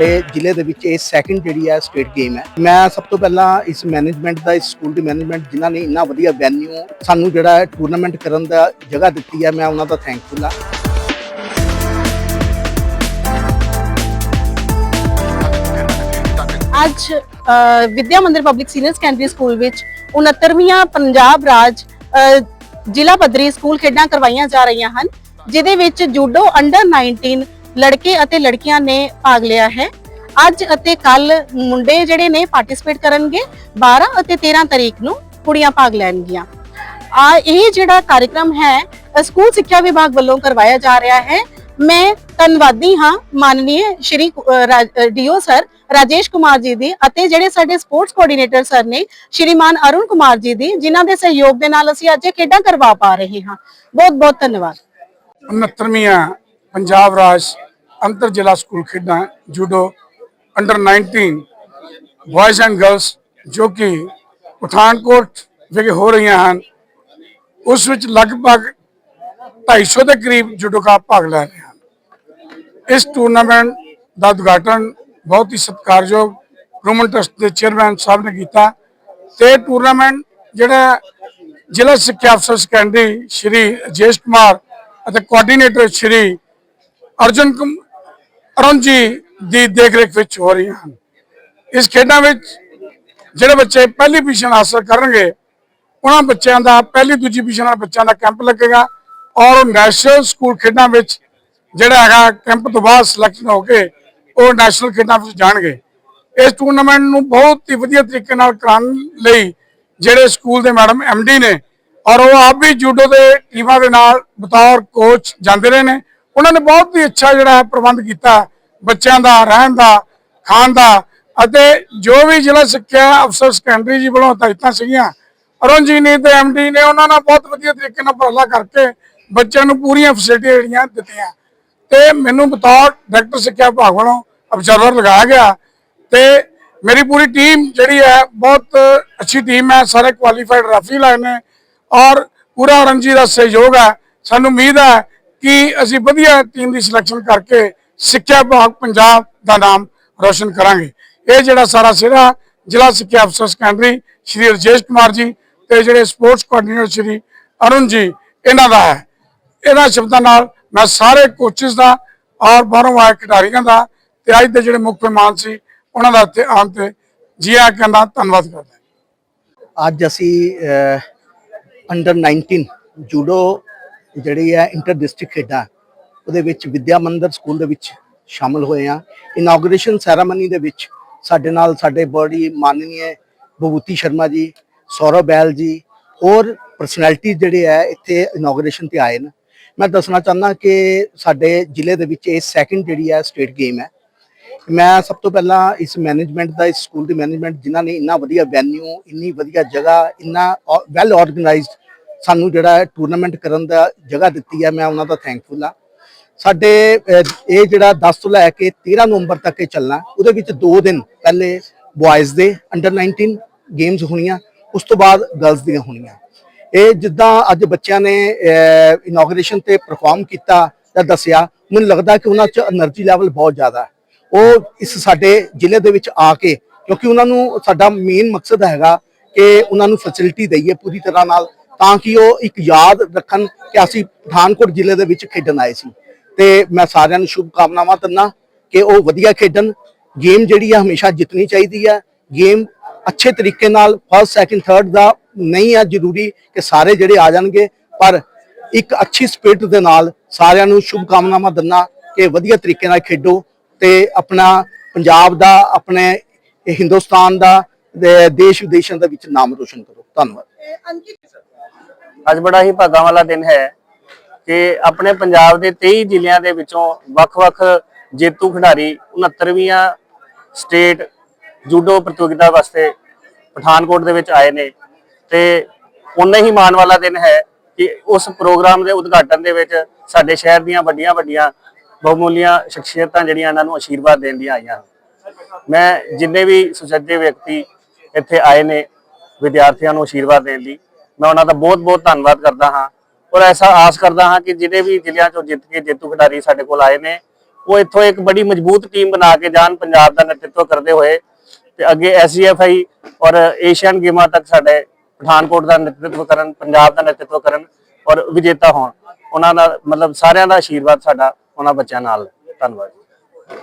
ਸਾਡੇ ਜ਼ਿਲ੍ਹੇ ਦੇ ਵਿੱਚ ਇਹ ਸੈਕਿੰਡ ਜਿਹੜੀ ਹੈ ਸਟੇਟ ਗੇਮ ਹੈ। ਮੈਂ ਸਭ ਤੋਂ ਪਹਿਲਾਂ ਇਸ ਮੈਨੇਜਮੈਂਟ ਦਾ, ਇਸ ਸਕੂਲ ਦੀ ਮੈਨੇਜਮੈਂਟ ਜਿਨ੍ਹਾਂ ਨੇ ਇੰਨਾ ਵਧੀਆ ਵੈਨਿਊ ਸਾਨੂੰ ਜਿਹੜਾ ਟੂਰਨਾਮੈਂਟ ਕਰਨ ਦਾ ਜਗ੍ਹਾ ਦਿੱਤੀ ਹੈ, ਮੈਂ ਉਹਨਾਂ ਦਾ ਥੈਂਕਫੁਲ ਹਾਂ। ਅੱਜ ਵਿਦਿਆ ਮੰਦਿਰ ਪਬਲਿਕ ਸੀਨੀਅਰ ਸੈਕੰਡਰੀ ਸਕੂਲ ਵਿੱਚ 69ਵੀਆਂ ਪੰਜਾਬ ਰਾਜ ਜ਼ਿਲ੍ਹਾ ਪੱਧਰੀ ਸਕੂਲ ਖੇਡਾਂ ਕਰਵਾਈਆਂ ਜਾ ਰਹੀਆਂ ਹਨ ਜਿਦੇ ਵਿੱਚ ਜੂਡੋ ਅੰਡਰ 19 ਲੜਕੇ ਅਤੇ ਲੜਕੀਆਂ ਨੇ ਭਾਗ ਲਿਆ ਹੈ। ਅੱਜ ਅਤੇ ਕੱਲ ਮੁੰਡੇ ਜਿਹੜੇ ਨੇ ਪਾਰਟਿਸਿਪੇਟ ਕਰਨਗੇ 12 ਅਤੇ 13 ਤਰੀਕ ਨੂੰ ਕੁੜੀਆਂ ਭਾਗ ਲੈਣਗੀਆਂ। ਆ, ਇਹ ਜਿਹੜਾ ਕਾਰਜਕ੍ਰਮ ਹੈ ਸਕੂਲ ਸਿੱਖਿਆ ਵਿਭਾਗ ਵੱਲੋਂ ਕਰਵਾਇਆ ਜਾ ਰਿਹਾ ਹੈ। ਮੈਂ ਧੰਨਵਾਦੀ ਹਾਂ ਮਾਨਨੀय ਸ਼੍ਰੀ ਡੀਓ ਸਰ ਰਾਜੇਸ਼ ਕੁਮਾਰ ਜੀ ਦੀ ਅਤੇ ਜਿਹੜੇ ਸਾਡੇ ਸਪੋਰਟਸ ਕੋਆਰਡੀਨੇਟਰ ਸਰ ਨੇ ਸ਼੍ਰੀਮਾਨ ਅਰੁਣ ਕੁਮਾਰ ਜੀ ਦੀ, ਜਿਨ੍ਹਾਂ ਦੇ ਸਹਿਯੋਗ ਦੇ ਨਾਲ ਅਸੀਂ ਅੱਜ ਇਹ ਖੇਡਾਂ ਕਰਵਾ ਪਾ ਰਹੇ ਹਾਂ। ਬਹੁਤ ਬਹੁਤ ਧੰਨਵਾਦ। 69ਵੀਆਂ ਪੰਜਾਬ ਰਾਜ ਅੰਤਰ ਜ਼ਿਲ੍ਹਾ ਸਕੂਲ ਖੇਡਾਂ judo under 19 boys and girls ਜੋ ਕਿ ਪਠਾਨਕੋਟ ਵਿਖੇ ਹੋ ਰਹੀਆਂ ਹਨ, ਉਸ ਵਿੱਚ ਲਗਭਗ 250 ਦੇ ਕਰੀਬ ਜੂਡੋਕਾ ਭਾਗ ਲੈ ਰਹੇ ਹਨ। ਇਸ ਟੂਰਨਾਮੈਂਟ ਦਾ ਉਦਘਾਟਨ ਬਹੁਤ ਹੀ ਸਤਿਕਾਰਯੋਗ ਰੋਮਨ ਟਰਸਟ ਦੇ ਚੇਅਰਮੈਨ ਸਾਹਿਬ ਨੇ ਕੀਤਾ ਤੇ ਟੂਰਨਾਮੈਂਟ ਜਿਹੜਾ ਜ਼ਿਲ੍ਹਾ ਸਿੱਖਿਆ ਅਫਸਰ ਸੈਕੰਡਰੀ ਸ਼੍ਰੀ ਅਜੇਸ਼ ਕੁਮਾਰ ਅਤੇ ਕੋਆਰਡੀਨੇਟਰ ਸ਼੍ਰੀ ਅਰਜੁਨ ਅਰੁਣ ਜੀ ਦੀ ਦੇਖਰੇਖ ਵਿੱਚ ਹੋ ਰਹੀਆਂ ਹਨ। ਇਸ ਖੇਡਾਂ ਵਿੱਚ ਜਿਹੜੇ ਬੱਚੇ ਪਹਿਲੀ ਪੋਜੀਸ਼ਨ ਹਾਸਲ ਕਰਨਗੇ, ਉਹਨਾਂ ਬੱਚਿਆਂ ਦਾ ਪਹਿਲੀ ਦੂਜੀ ਪੋਜੀਸ਼ਨ ਵਾਲੇ ਬੱਚਿਆਂ ਦਾ ਕੈਂਪ ਲੱਗੇਗਾ ਔਰ ਨੈਸ਼ਨਲ ਸਕੂਲ ਖੇਡਾਂ ਵਿੱਚ ਜਿਹੜਾ ਹੈਗਾ ਕੈਂਪ ਤੋਂ ਬਾਅਦ ਸਿਲੈਕਸ਼ਨ ਹੋ ਕੇ ਉਹ ਨੈਸ਼ਨਲ ਖੇਡਾਂ ਵਿੱਚ ਜਾਣਗੇ। ਇਸ ਟੂਰਨਾਮੈਂਟ ਨੂੰ ਬਹੁਤ ਹੀ ਵਧੀਆ ਤਰੀਕੇ ਨਾਲ ਕਰਾਉਣ ਲਈ ਜਿਹੜੇ ਸਕੂਲ ਦੇ ਮੈਡਮ ਡੀ ਨੇ ਔਰ ਉਹ ਆਪ ਵੀ ਜੂਡੋ ਦੇ ਟੀਮਾਂ ਦੇ ਨਾਲ ਬਤੌਰ ਕੋਚ ਜਾਂਦੇ ਰਹੇ ਨੇ। ਉਹਨਾਂ ਨੇ ਬਹੁਤ ਹੀ ਅੱਛਾ ਜਿਹੜਾ ਹੈ ਪ੍ਰਬੰਧ ਕੀਤਾ ਬੱਚਿਆਂ ਦਾ, ਰਹਿਣ ਦਾ, ਖਾਣ ਦਾ ਅਤੇ ਜੋ ਵੀ ਜ਼ਿਲ੍ਹਾ ਸਿੱਖਿਆ ਅਫਸਰ ਸੈਕੰਡਰੀ ਜੀ ਵੱਲੋਂ ਹਦਾਇਤਾਂ ਸੀਗੀਆਂ, ਅਰੁਣ ਜੀ ਨੇ ਤੇ ਡੀ ਨੇ ਉਹਨਾਂ ਨਾਲ ਬਹੁਤ ਵਧੀਆ ਤਰੀਕੇ ਨਾਲ ਉਪਰਾਲਾ ਕਰਕੇ ਬੱਚਿਆਂ ਨੂੰ ਪੂਰੀਆਂ ਫੈਸਿਲਿਟੀਆਂ ਜਿਹੜੀਆਂ ਦਿੱਤੀਆਂ। ਤੇ ਮੈਨੂੰ ਬਤੌਰ ਡਾਇਰੈਕਟਰ ਸਿੱਖਿਆ ਵਿਭਾਗ ਵੱਲੋਂ ਅਬਜ਼ਰਵਰ ਲਗਾਇਆ ਗਿਆ ਤੇ ਮੇਰੀ ਪੂਰੀ ਟੀਮ ਜਿਹੜੀ ਹੈ ਬਹੁਤ ਅੱਛੀ ਟੀਮ ਹੈ, ਸਾਰੇ ਕੁਆਲੀਫਾਈਡ ਰੈਫਰੀ ਲਾਏ ਨੇ ਔਰ ਪੂਰਾ ਰਣਜੀ ਦਾ ਸਹਿਯੋਗ ਹੈ। ਸਾਨੂੰ ਉਮੀਦ ਹੈ ਕਿ ਅਸੀਂ ਵਧੀਆ ਟੀਮ ਦੀ ਸਿਲੈਕਸ਼ਨ ਕਰਕੇ ਸਿੱਖਿਆ ਵਿਭਾਗ ਪੰਜਾਬ ਦਾ ਨਾਮ ਰੋਸ਼ਨ ਕਰਾਂਗੇ। ਇਹ ਜਿਹੜਾ ਸਾਰਾ ਸਿਰਾ ਜ਼ਿਲ੍ਹਾ ਸਿੱਖਿਆ ਅਫਸਰ ਸੈਕੰਡਰੀ ਸ਼੍ਰੀ ਰਜੇਸ਼ ਕੁਮਾਰ ਜੀ ਤੇ ਜਿਹੜੇ ਸਪੋਰਟਸ ਕੋਆਰਡੀਨੇਟਰ ਸ਼੍ਰੀ ਅਰੁਣ ਜੀ, ਇਹਨਾਂ ਦਾ ਹੈ। ਇਹਨਾਂ ਸ਼ਬਦਾਂ ਨਾਲ ਮੈਂ ਸਾਰੇ ਕੋਚਿਸ ਦਾ ਔਰ ਬਾਹਰੋਂ ਆਏ ਖਿਡਾਰੀਆਂ ਦਾ ਤੇ ਅੱਜ ਦੇ ਜਿਹੜੇ ਮੁੱਖ ਮਹਿਮਾਨ ਸੀ, ਉਹਨਾਂ ਦਾ ਇੱਥੇ ਆਉਣ ਤੇ ਜੀ ਆ ਕਹਿੰਦਾ ਧੰਨਵਾਦ ਕਰਦਾ। ਅੱਜ ਅਸੀਂ ਅੰਡਰ 19 ਜੂਡੋ ਜਿਹੜੀ ਹੈ ਇੰਟਰ ਡਿਸਟ੍ਰਿਕਟ ਖੇਡਾਂ, ਉਹਦੇ ਵਿੱਚ ਵਿਦਿਆ ਮੰਦਰ ਸਕੂਲ ਦੇ ਵਿੱਚ ਸ਼ਾਮਲ ਹੋਏ ਆ ਇਨਾਗੂਰੇਸ਼ਨ ਸੈਰਾਮਨੀ ਦੇ ਵਿੱਚ ਸਾਡੇ ਨਾਲ ਸਾਡੇ ਬੜੀ ਮਾਨਨੀय ਬਭੂਤੀ ਸ਼ਰਮਾ ਜੀ, ਸੌਰਵ ਬੈਲ ਜੀ, ਹੋਰ ਪਰਸਨੈਲਿਟੀ ਜਿਹੜੇ ਹੈ ਇੱਥੇ ਇਨਾਗੂਰੇਸ਼ਨ ਤੇ ਆਏ ਨੇ। ਮੈਂ ਦੱਸਣਾ ਚਾਹੁੰਦਾ ਕਿ ਸਾਡੇ ਜ਼ਿਲ੍ਹੇ ਦੇ ਵਿੱਚ ਇਹ ਸੈਕਿੰਡ ਜਿਹੜੀ ਹੈ ਸਟੇਟ ਗੇਮ ਹੈ। ਮੈਂ ਸਭ ਤੋਂ ਪਹਿਲਾਂ ਇਸ ਮੈਨੇਜਮੈਂਟ ਦਾ, ਇਸ ਸਕੂਲ ਦੀ ਮੈਨੇਜਮੈਂਟ ਜਿਨ੍ਹਾਂ ਨੇ ਇੰਨਾ ਵਧੀਆ ਵੈਨਿਊ ਇੰਨੀ ਵਧੀਆ ਜਗ੍ਹਾ, ਇੰਨਾ ਵੈਲ ਆਰਗੇਨਾਈਜ਼ਡ ਸਾਨੂੰ ਜਿਹੜਾ ਹੈ ਟੂਰਨਾਮੈਂਟ ਕਰਨ ਦਾ ਜਗ੍ਹਾ ਦਿੱਤੀ ਹੈ, ਮੈਂ ਉਹਨਾਂ ਦਾ ਥੈਂਕਫੁਲ ਆ ਸਾਡੇ ਇਹ ਜਿਹੜਾ 10 ਤੋਂ ਲੈ ਕੇ 13 ਨਵੰਬਰ ਤੱਕ ਇਹ ਚੱਲਣਾ, ਉਹਦੇ ਵਿੱਚ 2 ਦਿਨ ਪਹਿਲੇ ਬॉयਜ਼ ਦੇ ਅੰਡਰ 19 ਗੇਮਸ ਹੋਣੀਆਂ, ਉਸ ਤੋਂ ਬਾਅਦ ਗਰਲਸ ਦੀਆਂ ਹੋਣੀਆਂ। ਇਹ ਜਿੱਦਾਂ ਅੱਜ ਬੱਚਿਆਂ ਨੇ ਇਨੋਗਰੇਸ਼ਨ ਤੇ ਪਰਫਾਰਮ ਕੀਤਾ ਤਾਂ ਦੱਸਿਆ, ਮੈਨੂੰ ਲੱਗਦਾ ਕਿ ਉਹਨਾਂ 'ਚ એનર્ਜੀ ਲੈਵਲ ਬਹੁਤ ਜ਼ਿਆਦਾ ਹੈ। ਉਹ ਇਸ ਸਾਡੇ ਜ਼ਿਲ੍ਹੇ ਦੇ ਵਿੱਚ ਆ ਕੇ, ਕਿਉਂਕਿ ਉਹਨਾਂ ਨੂੰ ਸਾਡਾ ਮੇਨ ਮਕਸਦ ਹੈਗਾ ਕਿ ਉਹਨਾਂ ਨੂੰ ਫੈਸਿਲਿਟੀ ਦਈਏ ਪੂਰੀ ਤਰ੍ਹਾਂ ਨਾਲ ਤਾਂ ਕਿ ਉਹ ਇੱਕ ਯਾਦ ਰੱਖਣ ਕਿ ਅਸੀਂ ਪਠਾਨਕੋਟ ਜ਼ਿਲ੍ਹੇ ਦੇ ਵਿੱਚ ਖੇਡਣ ਆਏ ਸੀ। ਤੇ ਮੈਂ ਸਾਰਿਆਂ ਨੂੰ ਸ਼ੁਭ ਕਾਮਨਾਵਾਂ ਦਿੰਦਾ ਕਿ ਉਹ ਵਧੀਆ ਖੇਡਣ। ਗੇਮ ਜਿਹੜੀ ਆ ਹਮੇਸ਼ਾ ਜਿੱਤਣੀ ਚਾਹੀਦੀ ਹੈ ਗੇਮ ਅੱਛੇ ਤਰੀਕੇ ਨਾਲ ਫਸਟ ਸੈਕਿੰਡ ਥਰਡ ਦਾ ਨਹੀਂ ਹੈ ਜ਼ਰੂਰੀ ਕਿ ਸਾਰੇ ਜਿਹੜੇ ਆ ਜਾਣਗੇ। ਪਰ ਇੱਕ ਅੱਛੀ ਸਪਿਰਿਟ ਦੇ ਨਾਲ ਸਾਰਿਆਂ ਨੂੰ ਸ਼ੁਭ ਕਾਮਨਾਵਾਂ ਦਿੰਦਾ ਕਿ ਵਧੀਆ ਤਰੀਕੇ ਨਾਲ ਖੇਡੋ ਤੇ ਆਪਣਾ ਪੰਜਾਬ ਦਾ, ਆਪਣੇ ਹਿੰਦੁਸਤਾਨ ਦਾ ਦੇਸ਼ ਵਿਦੇਸ਼ਾਂ ਦੇ ਵਿੱਚ ਨਾਮ ਰੋਸ਼ਨ ਕਰੋ ਧੰਨਵਾਦ ਅੱਜ ਬੜਾ ਹੀ ਭਾਗਾਂ ਵਾਲਾ ਦਿਨ ਹੈ ਕਿ ਆਪਣੇ ਪੰਜਾਬ ਦੇ 23 ਜ਼ਿਲ੍ਹਿਆਂ ਦੇ ਵਿੱਚੋਂ ਵੱਖ-ਵੱਖ ਜੇਤੂ ਖਿਡਾਰੀ 69ਵੀਆਂ ਸਟੇਟ ਜੂਡੋ ਪ੍ਰਤੀਯੋਗਿਤਾ ਵਾਸਤੇ ਪਠਾਨਕੋਟ ਦੇ ਵਿੱਚ ਆਏ ਨੇ ਤੇ ਉਨਾ ਹੀ ਮਾਣ ਵਾਲਾ ਦਿਨ ਹੈ ਕਿ ਉਸ ਪ੍ਰੋਗਰਾਮ ਦੇ ਉਦਘਾਟਨ ਦੇ ਵਿੱਚ ਸਾਡੇ ਸ਼ਹਿਰ ਦੀਆਂ ਵੱਡੀਆਂ ਵੱਡੀਆਂ ਬਹੁਮੂਲੀਆਂ ਸ਼ਖਸੀਅਤਾਂ ਜਿਹੜੀਆਂ ਇਹਨਾਂ ਨੂੰ ਆਸ਼ੀਰਵਾਦ ਦੇਣ ਦੀਆਂ ਆਈਆਂ ਹਨ। ਮੈਂ ਜਿੰਨੇ ਵੀ ਸੁਚੱਜੇ ਵਿਅਕਤੀ ਇੱਥੇ ਆਏ ਨੇ ਵਿਦਿਆਰਥੀਆਂ ਨੂੰ ਆਸ਼ੀਰਵਾਦ ਦੇਣ ਲਈ। ਮੈਂ ਉਹਨਾਂ ਦਾ ਬਹੁਤ-ਬਹੁਤ ਧੰਨਵਾਦ ਕਰਦਾ ਹਾਂ ਔਰ ਐਸਾ ਆਸ ਕਰਦਾ ਹਾਂ ਕਿ ਜਿਹੜੇ ਵੀ ਜ਼ਿਲ੍ਹਿਆਂ ਚੋਂ ਜਿੱਤ ਕੇ ਜੇਤੂ ਖਿਡਾਰੀ ਸਾਡੇ ਕੋਲ ਆਏ ਨੇ, ਉਹ ਇੱਥੋਂ ਇੱਕ ਬੜੀ ਮਜ਼ਬੂਤ ਟੀਮ ਬਣਾ ਕੇ ਜਾਣ, ਪੰਜਾਬ ਦਾ ਨੇਤਰਤਵ ਕਰਦੇ ਹੋਏ ਤੇ ਅੱਗੇ ਐਸਜੀਐਫਆਈ ਔਰ ਏਸ਼ੀਅਨ ਗੇਮਾਂ ਤੱਕ ਸਾਡੇ ਪਠਾਨਕੋਟ ਦਾ ਨੇਤਰਤਵ ਕਰਨ, ਪੰਜਾਬ ਦਾ ਨੇਤਰਤਵ ਕਰਨ ਔਰ ਵਿਜੇਤਾ ਹੋਣ। ਉਹਨਾਂ ਦਾ ਮਤਲਬ ਸਾਰਿਆਂ ਦਾ ਆਸ਼ੀਰਵਾਦ ਸਾਡਾ ਉਹਨਾਂ ਬੱਚਿਆਂ ਨਾਲ। ਹੈ। ਧੰਨਵਾਦ